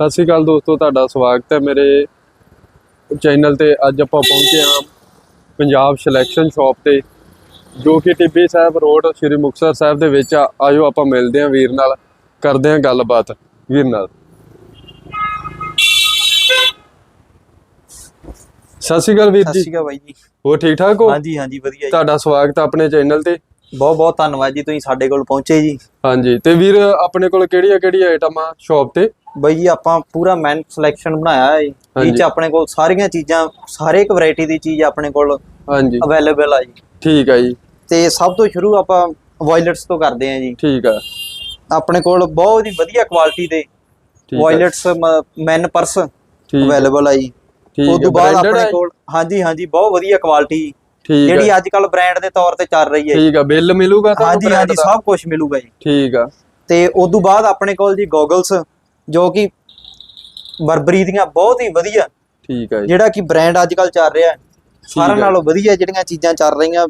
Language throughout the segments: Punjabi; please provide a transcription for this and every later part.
ਸਤਿ ਸ਼੍ਰੀ ਅਕਾਲ ਦੋਸਤੋ ਤੁਹਾਡਾ ਸਵਾਗਤ ਹੈ ਮੇਰੇ ਚੈਨਲ ਤੇ। ਅੱਜ ਆਪਾਂ ਪਹੁੰਚੇ ਹਾਂ ਪੰਜਾਬ ਸਿਲੈਕਸ਼ਨ ਸ਼ਾਪ ਤੇ ਜੋ ਕਿ ਟਿੱਬੀ ਸਾਹਿਬ ਰੋਡ ਸ਼੍ਰੀ ਮੁਕਤਸਰ ਸਾਹਿਬ ਦੇ ਵਿੱਚ ਆ। ਆਜੋ ਆਪਾਂ ਮਿਲਦੇ ਹਾਂ ਵੀਰ ਨਾਲ ਕਰਦੇ ਹਾਂ ਗੱਲਬਾਤ। ਵੀਰ ਨਾਲ। ਸਤਿ ਸ਼੍ਰੀ ਅਕਾਲ ਵੀਰ ਸਤਿ ਜੀ। ਸ਼੍ਰੀ ਅਕਾਲ ਬਾਈ ਜੀ। ਹੋਰ ਠੀਕ ਠਾਕ ਹੋ? ਹਾਂਜੀ ਹਾਂਜੀ ਵਧੀਆ ਜੀ। ਤੁਹਾਡਾ ਸਵਾਗਤ ਹੈ ਆਪਣੇ ਚੈਨਲ ਤੇ। ਬਹੁਤ ਬਹੁਤ ਧੰਨਵਾਦ ਜੀ ਤੁਸੀਂ ਸਾਡੇ ਕੋਲ ਪਹੁੰਚੇ ਜੀ। ਹਾਂਜੀ ਤੇ ਵੀਰ ਆਪਣੇ ਕੋਲ ਕਿਹੜੀਆਂ ਕਿਹੜੀਆਂ ਆਈਟਮਾਂ ਸ਼ਾਪ ਤੇ? ਬਾਈ ਜੀ ਆਪਾਂ ਪੂਰਾ ਮੈਨ ਸਿਲੈਕਸ਼ਨ ਬਣਾਇਆ ਹੈ। ਇਹ ਚ ਆਪਣੇ ਕੋਲ ਸਾਰੀਆਂ ਚੀਜ਼ਾਂ ਸਾਰੇ ਇੱਕ ਵੈਰਾਈਟੀ ਦੀ ਚੀਜ਼ ਆਪਣੇ ਕੋਲ ਹਾਂਜੀ। ਅਵੇਲੇਬਲ ਆ ਜੀ। ਠੀਕ ਹੈ ਜੀ। ਤੇ ਸਭ ਤੋਂ ਸ਼ੁਰੂ ਆਪਾਂ ਵਾਇਲਟਸ ਤੋਂ ਕਰਦੇ ਹਾਂ ਜੀ। ਠੀਕ ਹੈ ਆਪਣੇ ਕੋਲ ਬਹੁਤ ਹੀ ਵਧੀਆ ਕੁਆਲਿਟੀ ਦੇ ਵਾਇਲਟਸ ਮੈਨ ਪਰਸ ਅਵੇਲੇਬਲ ਆ। ਜੀ। ਉਸ ਤੋਂ ਬਾਅਦ ਆਪਣੇ? ਕੋਲ ਹਾਂਜੀ ਹਾਂਜੀ ਬਹੁਤ ਵਧੀਆ ਕੁਆਲਿਟੀ ਜਿਹੜੀ ਅੱਜ ਕੱਲ ਬ੍ਰਾਂਡ ਦੇ ਤੌਰ ਤੇ ਚੱਲ ਰਹੀ ਹੈ। ਠੀਕ ਆ। ਬਿੱਲ ਮਿਲੂਗਾ ਤੁਹਾਨੂੰ ਹਾਂਜੀ ਹਾਂਜੀ? ਸਭ ਕੁਝ ਮਿਲੂਗਾ ਜੀ। ਠੀਕ ਆ। ਤੇ ਉਸ ਤੋਂ ਬਾਅਦ ਆਪਣੇ ਕੋਲ ਜੀ ਗੋਗਲਸ ਜੋ ਕਿ ਬਰਬਰੀ ਦੀਆਂ ਬਹੁਤ ਹੀ ਵਧੀਆ ਠੀਕ ਆ ਜੀ। ਜਿਹੜਾ ਕਿ ਬ੍ਰਾਂਡ ਅੱਜ ਕੱਲ ਚੱਲ ਰਿਹਾ ਹੈ। ਸਾਰਿਆਂ ਹੈ। ਨਾਲੋਂ ਵਧੀਆ ਜਿਹੜੀਆਂ ਚੀਜ਼ਾਂ ਚੱਲ ਰਹੀਆਂ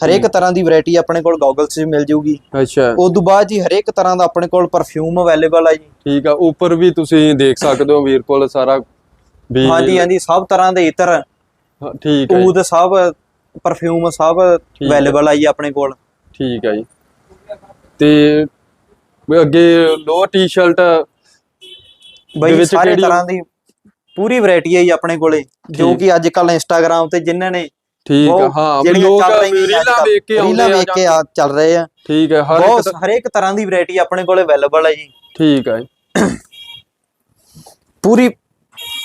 ਹਰੇਕ ਤਰ੍ਹਾਂ ਦੀ ਵੈਰਾਈਟੀ ਆਪਣੇ ਕੋਲ ਗੋਗਲਸ 'ਚ ਮਿਲ ਜਾਊਗੀ ਅੱਛਾ। ਉਸ ਤੋਂ ਬਾਅਦ ਜੀ ਹਰੇਕ ਤਰ੍ਹਾਂ ਦਾ ਆਪਣੇ ਕੋਲ ਪਰਫਿਊਮ ਅਵੇਲੇਬਲ ਹੈ ਜੀ। ਠੀਕ ਆ ਉੱਪਰ ਵੀ ਤੁਸੀਂ ਦੇਖ ਸਕਦੇ ਹੋ ਵੀਰ ਕੋਲ ਸਾਰਾ ਵੀ ਹਾਂਜੀ ਹਾਂਜੀ ਸਭ ਤਰ੍ਹਾਂ ਦੇ ਇਤਰ। ਹਾਂ, ਠੀਕ ਹੈ ਊਦ ਸਭ ਪਰਫਿਊਮ ਸਭ ਹੈ। ਅਵੇਲੇਬਲ ਹੈ ਜੀ ਆਪਣੇ ਕੋਲ। ਠੀਕ ਹੈ ਜੀ। ਤੇ ਵੀ ਅੱਗੇ ਲੋ ਟੀ-ਸ਼ਰਟ ਬਈ ਵਿੱਚ ਸਾਰੇ ਕਿਹੜੀ- ਤਰ੍ਹਾਂ ਦੀ ਪੂਰੀ ਵੈਰਾਈਟੀ ਹੈ ਜੀ ਆਪਣੇ ਕੋਲੇ ਜੋ। ਕਿ ਅੱਜ ਕੱਲ ਇੰਸਟਾਗ੍ਰam ਤੇ ਜਿਨ੍ਹਾਂ ਨੇ ਠੀਕ ਆ ਹਾਂ ਲੋਕ ਰੀਲਾਂ ਵੇਖ ਕੇ ਆਉਂਦੇ ਰੀਲਾਂ ਆ ਵੇਖ ਕੇ ਆ ਚੱਲ ਰਹੇ ਆ। ਠੀਕ ਹੈ ਹਰ ਇੱਕ ਹਰੇਕ ਤਰ੍ਹਾਂ ਦੀ ਵੈਰਾਈਟੀ ਆਪਣੇ ਕੋਲੇ ਅਵੇਲੇਬਲ ਹੈ ਜੀ। ਠੀਕ ਹੈ ਜੀ। ਪੂਰੀ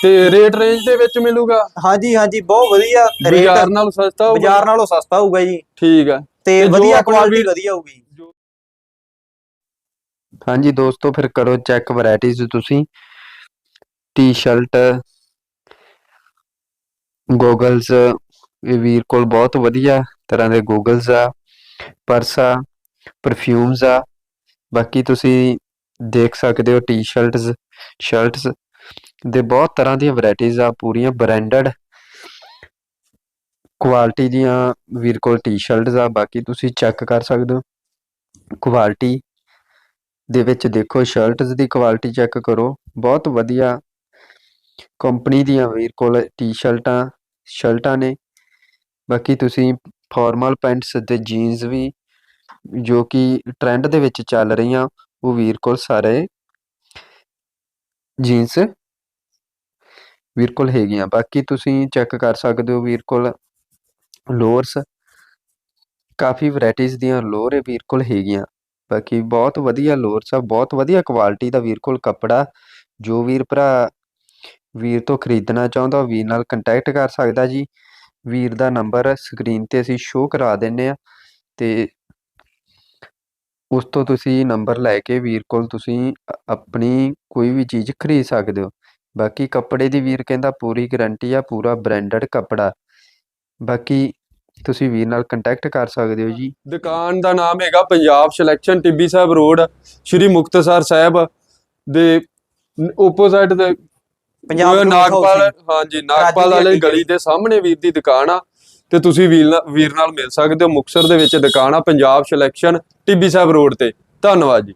ਤੇ ਰੇਟ ਰੇਂਜ ਦੇ ਵਿੱਚ ਮਿਲੂਗਾ? ਹਾਂਜੀ ਹਾਂਜੀ ਬਹੁਤ ਵਧੀਆ ਬਾਜ਼ਾਰ ਰੇਟ ਨਾਲ ਸਸਤਾ ਹੋਊਗਾ? ਬਾਜ਼ਾਰ ਨਾਲੋਂ ਸਸਤਾ ਹੋਊਗਾ ਜੀ। ਠੀਕ ਹੈ ਤੇ ਵਧੀਆ ਕੁਆਲਿਟੀ ਵੀ- ਵਧੀਆ ਹੋਊਗੀ। ਹਾਂਜੀ ਦੋਸਤੋ ਫਿਰ ਕਰੋ ਚੈੱਕ ਵੈਰਾਈਟੀਜ਼ ਤੁਸੀਂ। ਟੀ-ਸ਼ਰਟ ਗੋਗਲਸ ਇਹ ਵੀਰ ਕੋਲ ਬਹੁਤ ਵਧੀਆ ਤਰ੍ਹਾਂ ਦੇ ਗੋਗਲਸ ਆ ਪਰਸ ਆ ਪਰਫਿਊਮਸ ਆ। ਬਾਕੀ ਤੁਸੀਂ ਦੇਖ ਸਕਦੇ ਹੋ ਟੀ-ਸ਼ਰਟਸ ਸ਼ਰਟਸ ਦੇ ਬਹੁਤ ਤਰ੍ਹਾਂ ਦੀਆਂ ਵੈਰਾਈਟੀਜ਼ ਆ, ਪੂਰੀਆਂ ਬ੍ਰਾਂਡਡ ਕੁਆਲਿਟੀ ਦੀਆਂ ਵੀਰ ਕੋਲ ਟੀ-ਸ਼ਰਟਸ ਆ। ਬਾਕੀ ਤੁਸੀਂ ਚੈੱਕ ਕਰ ਸਕਦੇ ਹੋ ਕੁਆਲਿਟੀ ਦੇ ਵਿੱਚ ਦੇਖੋ ਸ਼ਰਟਸ ਦੀ ਕੁਆਲਿਟੀ ਚੈੱਕ ਕਰੋ, ਬਹੁਤ ਵਧੀਆ ਕੰਪਨੀ ਦੀਆਂ ਵੀਰ ਕੋਲ ਟੀ-ਸ਼ਰਟਾਂ, ਸ਼ਰਟਾਂ ਨੇ। ਬਾਕੀ ਤੁਸੀਂ ਫਾਰਮਲ ਪੈਂਟਸ ਤੇ ਜੀਨਸ ਵੀ, ਜੋ ਕਿ ਟ੍ਰੈਂਡ ਦੇ ਵਿੱਚ ਚੱਲ ਰਹੀਆਂ, ਉਹ ਵੀਰ ਕੋਲ ਸਾਰੇ ਜੀਨਸ ਵੀਰ ਕੋਲ ਹੈਗੀਆਂ। ਬਾਕੀ ਤੁਸੀਂ ਚੈੱਕ ਕਰ ਸਕਦੇ ਹੋ ਵੀਰ ਕੋਲ ਲੋਅਰਸ। ਕਾਫੀ ਵੈਰਾਈਟੀਆਂ ਦੀਆਂ ਲੋਅਰ ਵੀਰ ਕੋਲ ਹੈਗੀਆਂ। ਬਾਕੀ ਬਹੁਤ ਵਧੀਆ ਲੋਅਰਸ ਆ, ਬਹੁਤ ਵਧੀਆ ਕੁਆਲਿਟੀ ਦਾ ਵੀਰ ਕੋਲ ਕੱਪੜਾ, ਜੋ ਵੀਰ ਭਰਾ ਵੀਰ ਤੋਂ ਖਰੀਦਣਾ ਚਾਹੁੰਦਾ ਵੀਰ ਨਾਲ ਕੰਟੈਕਟ ਕਰ ਸਕਦਾ ਜੀ। ਵੀਰ ਦਾ ਨੰਬਰ ਸਕਰੀਨ ਤੇ ਅਸੀਂ ਸ਼ੋਅ ਕਰਾ ਦਿੰਨੇ ਆ ਤੇ ਉਸ ਤੋਂ ਤੁਸੀਂ ਨੰਬਰ ਲੈ ਕੇ ਵੀਰ ਕੋਲ ਤੁਸੀਂ ਆਪਣੀ ਕੋਈ ਵੀ ਚੀਜ਼ ਖਰੀਦ ਸਕਦੇ ਹੋ। ਬਾਕੀ ਕੱਪੜੇ ਦੀ ਵੀਰ ਕਹਿੰਦਾ ਪੂਰੀ ਗਾਰੰਟੀ ਆ, ਪੂਰਾ ਬ੍ਰਾਂਡਡ ਕੱਪੜਾ। ਬਾਕੀ ਤੁਸੀਂ ਵੀਰ ਨਾਲ ਕੰਟੈਕਟ ਕਰ ਸਕਦੇ ਹੋ ਜੀ। ਦੁਕਾਨ ਦਾ ਨਾਮ ਹੈਗਾ ਪੰਜਾਬ ਸਿਲੈਕਸ਼ਨ ਟਿੱਬੀ ਸਾਹਿਬ ਰੋਡ ਸ਼੍ਰੀ ਮੁਕਤਸਰ ਸਾਹਿਬ ਦੇ ਆਪੋਜ਼ਿਟ ਦੇ ਪੰਜਾਬ Group ਨਾਗਪਾਲ ਹਾਂਜੀ ਨਾਗਪਾਲ ਵਾਲੀ ਗਲੀ ਦੇ ਸਾਹਮਣੇ ਵੀਰ ਦੀ ਦੁਕਾਨ ਆ ਤੇ ਤੁਸੀਂ ਵੀਰ ਨਾਲ ਵੀਰ ਨਾਲ ਮਿਲ ਸਕਦੇ ਹੋ ਮੁਕਤਸਰ ਦੇ ਵਿੱਚ ਦੁਕਾਨ ਆ ਪੰਜਾਬ ਸਿਲੈਕਸ਼ਨ ਟਿੱਬੀ ਸਾਹਿਬ ਰੋਡ ਤੇ। ਧੰਨਵਾਦ ਜੀ।